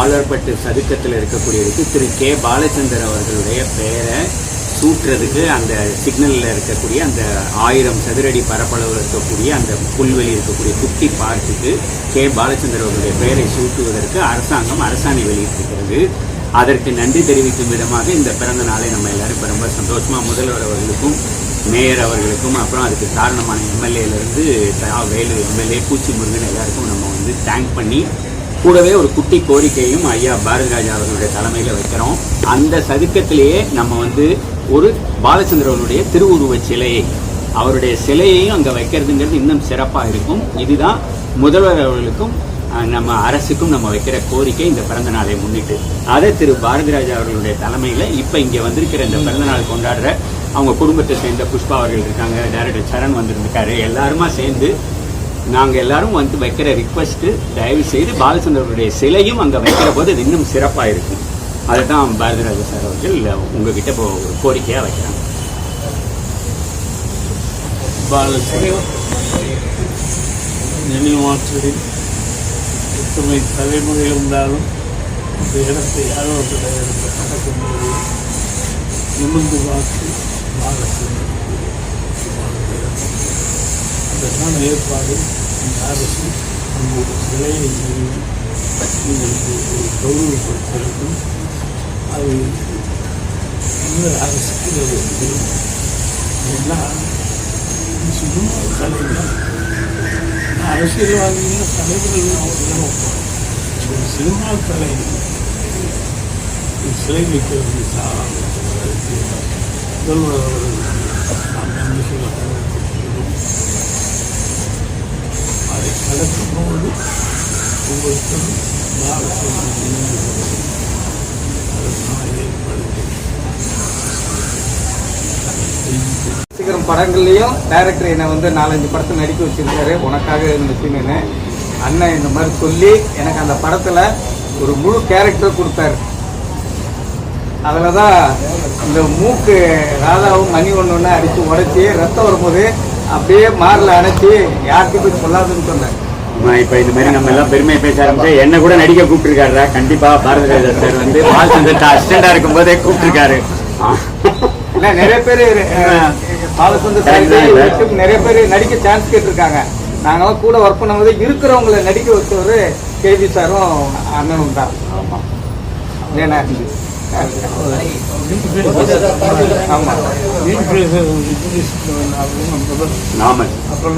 ஆலர்பட்டு சதுக்கத்தில் இருக்கக்கூடியதுக்கு திரு கே. பாலச்சந்தர் அவர்களுடைய பெயரை சூட்டுறதுக்கு அந்த சிக்னலில் இருக்கக்கூடிய அந்த ஆயிரம் சதுரடி பரப்பளவில் இருக்கக்கூடிய அந்த புல்வெளி இருக்கக்கூடிய குட்டி பார்க்குக்கு கே. பாலச்சந்தர் அவர்களுடைய பெயரை சூட்டுவதற்கு அரசாங்கம் அரசாணை வெளியிட்டிருக்கிறது. அதற்கு நன்றி தெரிவிக்கும் விதமாக இந்த பிறந்த நாளை நம்ம எல்லாரும் இப்போ ரொம்ப சந்தோஷமாக முதல்வர் அவர்களுக்கும் மேயர் அவர்களுக்கும் அப்புறம் அதுக்கு காரணமான எம்எல்ஏலேருந்து வேலு எம்எல்ஏ பூச்சி முருகன் எல்லாருக்கும் நம்ம வந்து தேங்க் பண்ணி கூடவே ஒரு குட்டி கோரிக்கையும் ஐயா பாரதிராஜா அவர்களுடைய தலைமையில் வைக்கிறோம். அந்த சதுக்கத்திலேயே நம்ம வந்து ஒரு பாலச்சந்திரவனுடைய திருவுருவச் சிலையை அவருடைய சிலையையும் அங்கே வைக்கிறதுங்கிறது இன்னும் சிறப்பாக இருக்கும். இதுதான் முதல்வர் அவர்களுக்கும் நம்ம அரசுக்கும் நம்ம வைக்கிற கோரிக்கை இந்த பிறந்த நாளை முன்னிட்டு. அதை திரு பாரதிராஜா அவர்களுடைய தலைமையில் இப்போ இங்கே வந்திருக்கிற இந்த பிறந்த நாள் கொண்டாடுற அவங்க குடும்பத்தை சேர்ந்த புஷ்பா அவர்கள் இருக்காங்க டேரக்டர் சரண் வந்திருக்காரு எல்லாருமா சேர்ந்து நாங்கள் எல்லாரும் வந்து வைக்கிற ரிக்வஸ்ட்டு தயவு செய்து பாலச்சந்திரனுடைய சிலையும் அங்கே வைக்கிற போது அது இன்னும் சிறப்பாக இருக்கும் அதுதான் பாரதிராஜ சார் அவர்கள் உங்ககிட்ட இப்போ ஒரு கோரிக்கையாக வைக்கிறாங்க பாலசிங்கம் நினைவாற்றலில் ஒற்றுமை தலைமுறை இருந்தாலும் இந்த இடத்தை யாரோ ஒரு நடக்கும்போது நிமிர்ந்து பார்த்து பாலசிங்கம் அதற்கான ஏற்பாடு இந்த அரசு உங்களுக்கு சிலையை நிறுவி உங்களுக்கு ஒரு கௌரவப்படுத்திருக்கும் அது இந்த அரசுக்கு அது ஒரு எல்லாம் சும்மா தலைவர் அரசியல்வாதிகள் தலைவர்கள் அவர்களும் ஒரு சினிமா கலை சிலை வைக்கிறது முதல்வர் அவர்கள் நாம் நன்றி சொல்ல கடமைப்பட்டிருக்கிறோம். அதை கடக்கும்போது ஒவ்வொருத்தரும் பாரதத்தில் இணைந்து சீக்கிரம் படங்கள்லையும் டைரக்டர் என்னை வந்து நாலஞ்சு படத்தை நடிக்க வச்சிருக்காரு உனக்காக இருந்துச்சுன்னு அண்ணன் இந்த மாதிரி சொல்லி எனக்கு அந்த படத்தில் ஒரு முழு கேரக்டர் கொடுத்தாரு அதில் தான் இந்த மூக்கு ராதாவும் மணி ஒன்று ஒன்று அடித்து உடைச்சி ரத்தம் வரும்போது அப்படியே மாரில் அணைச்சி யார்கிட்ட போய் சொல்லாதுன்னு சொன்னேன் இப்போ இந்த மாதிரி நம்ம எல்லாம் பெருமை பேச ஆரம்பிச்சு என்ன கூட நடிக்க கூப்பிட்டுருக்காருடா. கண்டிப்பா பாரதிராஜா சார் வந்து பாலச்சந்தர் அசிஸ்டண்டா இருக்கும் போதே கூப்பிட்டுருக்காரு. இல்லை நிறைய பேர் பாலச்சந்தர் சார் நிறைய பேர் நடிக்க சான்ஸ் கேட்டிருக்காங்க. நாங்களாம் கூட ஒர்க் பண்ணும்போது இருக்கிறவங்கள நடிக்க வச்சவர் கேபி சாரும் அண்ணனும் தான். ஆமாம் ஏன்னா ஆமா. நீட் அப்புறம்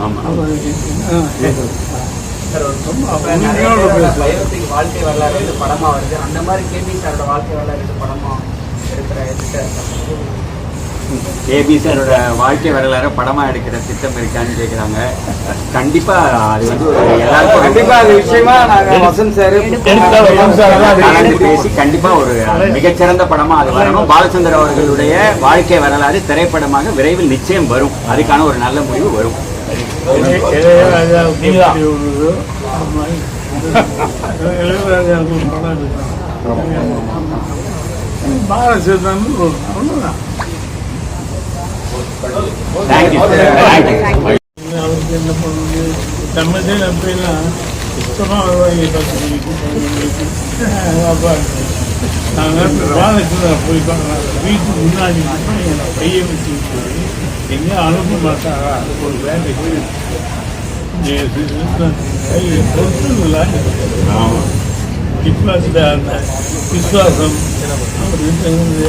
ஆமா அப்புறம் என்ன வாழ்க்கை வரலாறு இது படமா வருது அந்த மாதிரி கேபி சாரோட வாழ்க்கை வரலாறு இது படமா இருக்கிற கேபி சாரோட வாழ்க்கை வரலாறு படமா எடுக்கிற திட்டம் இருக்கான்னு கேக்குறாங்க. கண்டிப்பா அது வந்து ஒரு எல்லாருக்கும் கண்டிப்பா அது விஷயமா நாங்க வசந்த் சார் கலந்து பேசி கண்டிப்பா ஒரு மிகச்சிறந்த படமா அது வரணும். பாலச்சந்தர் அவர்களுடைய வாழ்க்கை வரலாறு திரைப்படமாக விரைவில் நிச்சயம் வரும். அதுக்கான ஒரு நல்ல முடிவு வரும். உள்ளதோ அது மாதிரி இளையராஜாவுக்கு ஒரு படம் எடுத்தாங்க பாலச்சந்திரன் ஒரு ஒண்ணுதான் தேங்க்யூ தேங்க்யூ அவருக்கு என்ன பண்ணுறது தமிழ்ல அப்படிலாம் சுத்தமாக வருவாங்க அப்பா நாங்கள் போய் வீட்டுக்கு முன்னாடி மட்டும் என் பையன் வச்சு எங்கேயும் அனுப்ப மாட்டாரா ஒரு வேலைக்கு கையில் பொறுத்து இப்போ அந்த அந்த விசுவாசம் அவர் இருந்தது